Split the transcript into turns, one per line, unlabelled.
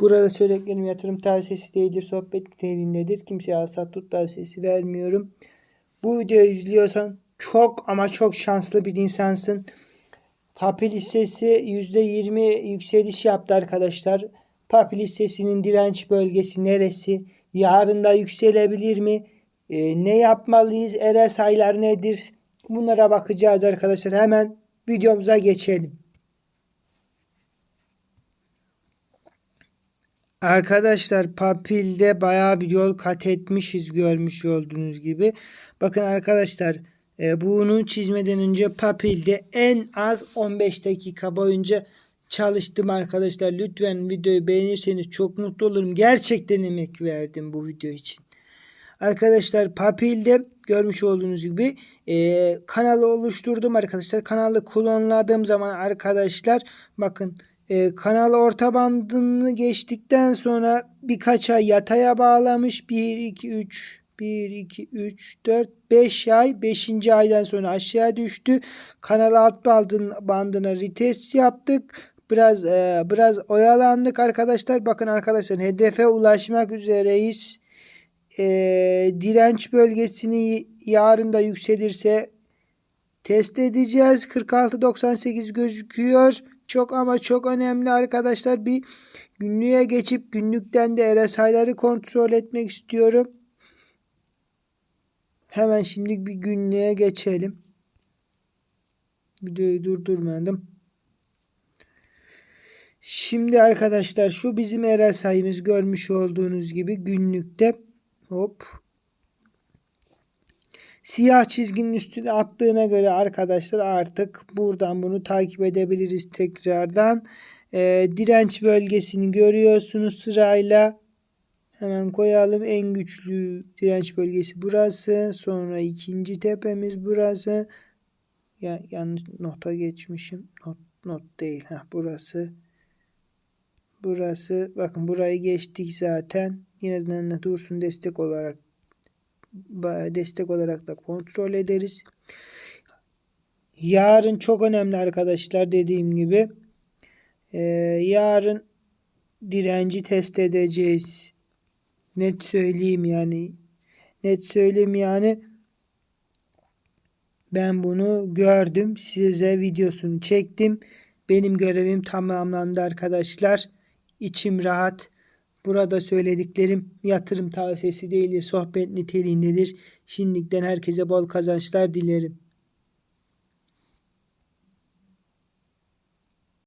Burada söylediklerim yatırım tavsiyesi değildir. Sohbet niteliğindedir. Kimseye alsat tut tavsiyesi vermiyorum. Bu videoyu izliyorsan çok ama çok şanslı bir insansın. Papil hissesi %20 yükseliş yaptı arkadaşlar. Papil hissesinin direnç bölgesi neresi? Yarın da yükselebilir mi? Ee, ne yapmalıyız? RSI'lar nedir? Bunlara bakacağız arkadaşlar. Hemen videomuza geçelim. Arkadaşlar Papil'de bayağı bir yol kat etmişiz görmüş olduğunuz gibi. Bakın arkadaşlar e, bunu çizmeden önce Papil'de en az 15 dakika boyunca çalıştım arkadaşlar. Lütfen videoyu beğenirseniz çok mutlu olurum. Gerçekten emek verdim bu video için. Arkadaşlar Papil'de görmüş olduğunuz gibi e, kanalı oluşturdum arkadaşlar. Kanalı klonladığım zaman arkadaşlar bakın e, kanalı orta bandını geçtikten sonra birkaç ay yataya bağlamış. 1, 2, 3, 1, 2, 3, 4, 5 ay. 5. aydan sonra aşağı düştü. Kanal alt bandın, bandına retest yaptık. Biraz e, biraz oyalandık arkadaşlar. Bakın arkadaşlar hedefe ulaşmak üzereyiz. E, direnç bölgesini yarın da yükselirse test edeceğiz. 46.98 gözüküyor. Çok ama çok önemli arkadaşlar. Bir günlüğe geçip günlükten de RSI'ları kontrol etmek istiyorum. Hemen şimdi bir günlüğe geçelim. Videoyu durdurmadım. Şimdi arkadaşlar şu bizim RSI'miz görmüş olduğunuz gibi günlükte hop siyah çizginin üstüne attığına göre arkadaşlar artık buradan bunu takip edebiliriz tekrardan. E, direnç bölgesini görüyorsunuz sırayla. Hemen koyalım. En güçlü direnç bölgesi burası. Sonra ikinci tepemiz burası. Ya, yanlış nota geçmişim. Not, not değil. Heh, burası. Burası. Bakın burayı geçtik zaten. Yine de dursun destek olarak destek olarak da kontrol ederiz. Yarın çok önemli arkadaşlar dediğim gibi. Ee, yarın direnci test edeceğiz. Net söyleyeyim yani. Net söyleyeyim yani. Ben bunu gördüm. Size videosunu çektim. Benim görevim tamamlandı arkadaşlar. İçim rahat. Burada söylediklerim yatırım tavsiyesi değildir. Sohbet niteliğindedir. Şimdiden herkese bol kazançlar dilerim.